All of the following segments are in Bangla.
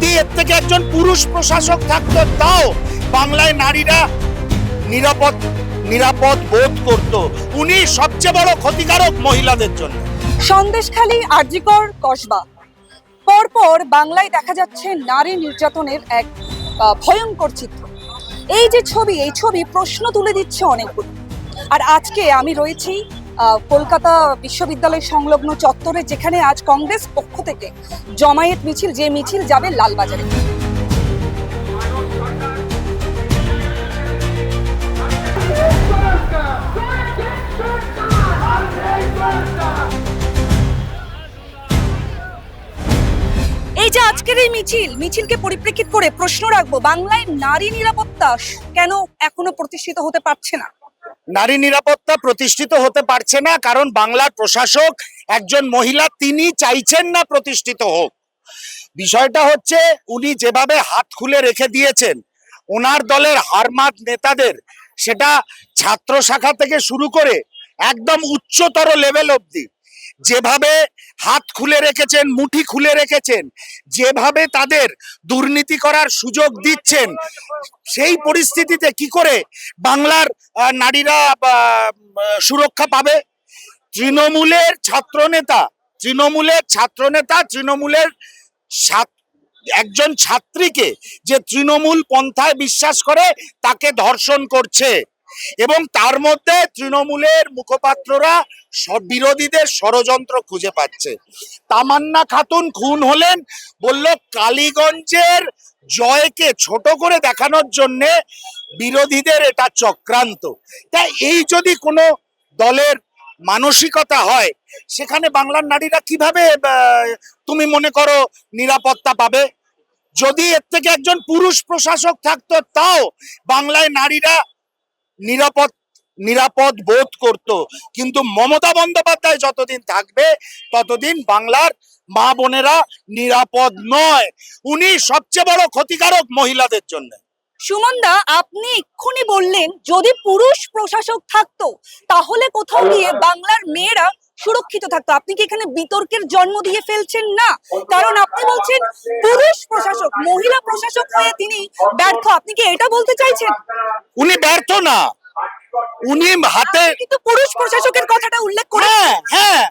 যদি এর থেকে একজন পুরুষ প্রশাসক থাকতো, তাও বাংলায় নারীরা নিরাপদ নিরাপদ বোধ করত। উনি সবচেয়ে বড় ক্ষতিকারক মহিলাদের জন্য। সন্দেশখালী আরজিকর কসবা। পরপর বাংলায় দেখা যাচ্ছে নারী নির্যাতনের এক ভয়ঙ্কর চিত্র। এই যে ছবি, এই ছবি প্রশ্ন তুলে দিচ্ছে অনেকগুলো। আর আজকে আমি রয়েছি কলকাতা বিশ্ববিদ্যালয় সংলগ্ন চত্বরে যেখানে আজ কংগ্রেস পক্ষ থেকে জমায়েত মিছিল, যে মিছিল যাবে লালবাজারে। এই যে আজকের এই মিছিল, মিছিলকে পরিপ্রেক্ষিত করে প্রশ্ন রাখব, বাংলায় নারী নিরাপত্তা কেন এখনও প্রতিষ্ঠিত হতে পারছে না? নারী নিরাপত্তা প্রতিষ্ঠিত হতে পারছে না, কারণ বাংলার প্রশাসক একজন মহিলা তিনি চাইছেন না প্রতিষ্ঠিত হোক। বিষয়টা হচ্ছে উনি যেভাবে হাত খুলে রেখে দিয়েছেন, ওনার দলের হারমাত নেতাদের, সেটা ছাত্র শাখা থেকে শুরু করে একদম উচ্চতর লেভেল অবধি যেভাবে হাত খুলে রেখেছেন, মুঠি খুলে রেখেছেন, যেভাবে তাদের দুর্নীতি করার সুযোগ দিচ্ছেন, সেই পরিস্থিতিতে কি করে বাংলার নারীরা সুরক্ষা পাবে? তৃণমূলের ছাত্রনেতা তৃণমূলের ছাত্রনেতা, তৃণমূলের একজন ছাত্রীকে যে তৃণমূল পন্থায় বিশ্বাস করে, তাকে ধর্ষণ করছে। এবং তার মধ্যে তৃণমূলের মুখপাত্ররা বিরোধীদের ষড়যন্ত্র খুঁজে পাচ্ছে। তামান্না খাতুন খুন হলেন, বলল কালীগঞ্জের জয়কে ছোট করে দেখানোর জন্যে বিরোধীদের এটা চক্রান্ত। তাই এই যদি কোনো দলের মানসিকতা হয়, সেখানে বাংলার নারীরা কীভাবে তুমি মনে করো নিরাপত্তা পাবে? যদি এর থেকে একজন পুরুষ প্রশাসক থাকতো, তাও বাংলায় নারীরা নিরাপদ নিরাপদ বোধ করত। কিন্তু মমতা বন্দ্যোপাধ্যায় যতদিন থাকবে, ততদিন বাংলার মা বোনেরা নিরাপদ নয়। উনি সবচেয়ে বড় ক্ষতিকারক মহিলাদের জন্য। সুমনদা আপনি এক্ষুনি বললেন, যদি পুরুষ প্রশাসক থাকতো, তাহলে কোথাও গিয়ে বাংলার মেয়েরা সুরক্ষিত থাকতো। আপনি কি এখানে বিতর্কের জন্ম দিয়ে ফেলছেন? না। কারণ আপনি বলছেন পুরুষ প্রশাসক মহিলা প্রশাসক হয়ে তিনি ব্যর্থ। আপনি কি এটা বলতে চাইছেন? উনি ব্যর্থ না। উনি হাতে কিন্তু পুরুষ প্রশাসকের কথাটা উল্লেখ করে হ্যাঁ হ্যাঁ।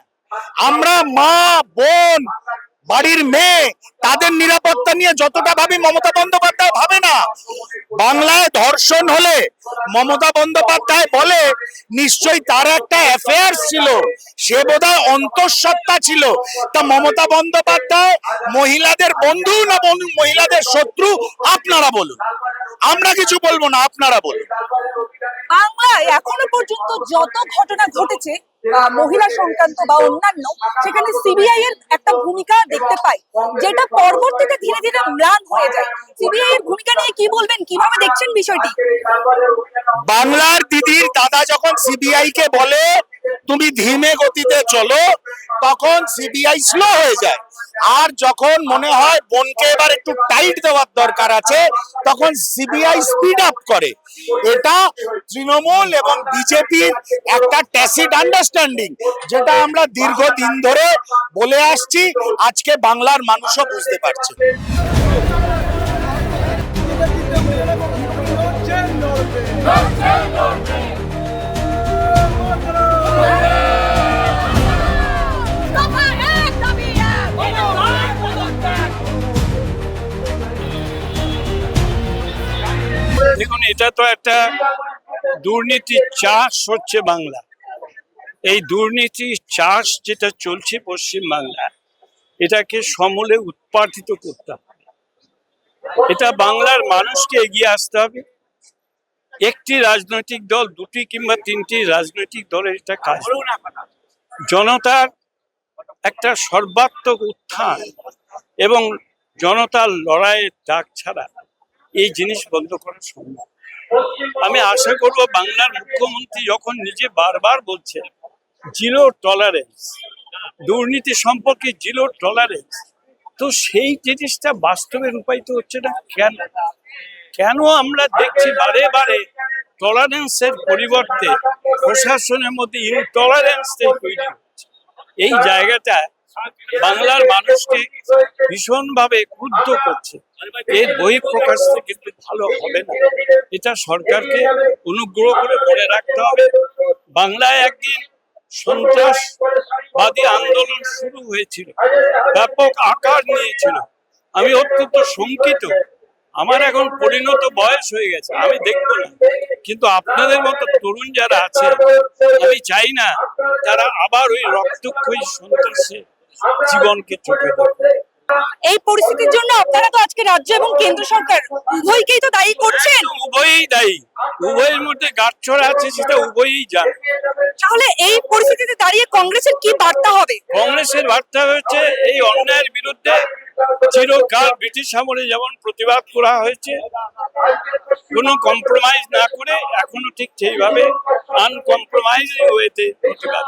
আমরা মা বোন বাড়ির মেয়ে তাদের নিরাপত্তা নিয়ে যতটা ভাবি মমতা বন্দ্যোপাধ্যায় ভাবে না। বাংলায় ধর্ষণ হলে মমতা বন্দ্যোপাধ্যায় বলে, নিশ্চয়ই তার একটা অ্যাফেয়ার ছিল। সে বোধহয় অন্তঃসত্ত্বা ছিল। তা মমতা বন্দ্যোপাধ্যায় মহিলাদের বন্ধু না বন্ধু- মহিলাদের শত্রু? আপনারা বলুন। আমরা কিছু বলব না, আপনারা বলুন। বাংলায় এখনও পর্যন্ত যত ঘটনা ঘটেছে মহিলা সংক্রান্ত বা অন্যান্য, সেখানে সিবিআই এর একটা ভূমিকা দেখতে পাই, যেটা পরবর্তীতে ধীরে ধীরে ম্লান হয়ে যায়। সিবিআই এর ভূমিকা নিয়ে কি বলবেন? কীভাবে দেখছেন বিষয়টি? বাংলার দিদির দাদা যখন সিবিআই কে বলে, তুমি ধীমে গতিতে চলো, তখন সিবিআই স্লো হয়ে যায়। আর যখন মনে হয় বোনকে এবার একটু টাইট দেওয়ার দরকার আছে, তখন সিবিআই স্পিড আপ করে। এটা তৃণমূল এবং বিজেপির একটা ট্যাসিড আন্ডারস্ট্যান্ডিং যেটা আমরা দীর্ঘদিন ধরে বলে আসছি, আজকে বাংলার মানুষও বুঝতে পারছে। একটা দুর্নীতির চাষ হচ্ছে বাংলা। এই দুর্নীতির চাষ যেটা চলছে পশ্চিম বাংলা, এটাকে সমূলে উৎপাদিত করতে হবে। এটা বাংলার মানুষকে এগিয়ে আসতে হবে। একটি রাজনৈতিক দল, দুটি কিংবা তিনটি রাজনৈতিক দলের এটা কাজ। জনতার একটা সর্বাত্মক উত্থান এবং জনতার লড়াইয়ের ডাক ছাড়া এই জিনিস বন্ধ করা সম্ভব। আমি আশা করব বাংলার মুখ্যমন্ত্রী যখন নিজে বারবার বলছেন জিরো টলারেন্স দুর্নীতি সম্পর্কে জিরো টলারেন্স তো সেই জিনিসটা বাস্তবে রূপায়িত হচ্ছে না? কেন? কেন আমরা দেখছি বারে বারে টলারেন্সের পরিবর্তে প্রশাসনের মধ্যে ইনটলারেন্স তৈরি হচ্ছে? এই জায়গাটা বাংলার মানুষকে ভীষণভাবে ক্রুদ্ধ করছে। এর বহিঃপ্রকাশ কিন্তু ভালো হবে না। এটা সরকারকে অনুগ্রহ করে মনে রাখতে হবে। বাংলায় একদিন সন্ত্রাসবাদী আন্দোলন শুরু হয়েছিল। ব্যাপক আকার নিয়েছিল। আমি অত্যন্ত শঙ্কিত। আমার এখন পরিণত বয়স হয়ে গেছে। আমি দেখব না। কিন্তু আপনাদের মতো তরুণ যারা আছে, আমি চাই না তারা আবার ওই রক্তক্ষয়ী সন্ত্রাসে জীবনকে চোখে দেখে এই পরিস্থিতির জন্য আপনারা তো আজকে রাজ্য এবং কেন্দ্র সরকার উভয়কেই তো দায়ী করছেন। উভয়ই দায়ী। উভয়ের মধ্যে গাঁটছড়া আছে সেটা উভয়ই জানে। তাহলে এই পরিস্থিতিতে দাঁড়িয়ে কংগ্রেসের কি বার্তা হবে? কংগ্রেসের বার্তা হচ্ছে এই অন্যায়ের বিরুদ্ধে চিরকাল ব্রিটিশ আমলে যেমন প্রতিবাদ করা হয়েছে কোনো কম্প্রোমাইজ না করে এখনও ঠিক সেইভাবে আনকম্প্রোমাইজ ওয়েতে প্রতিবাদ।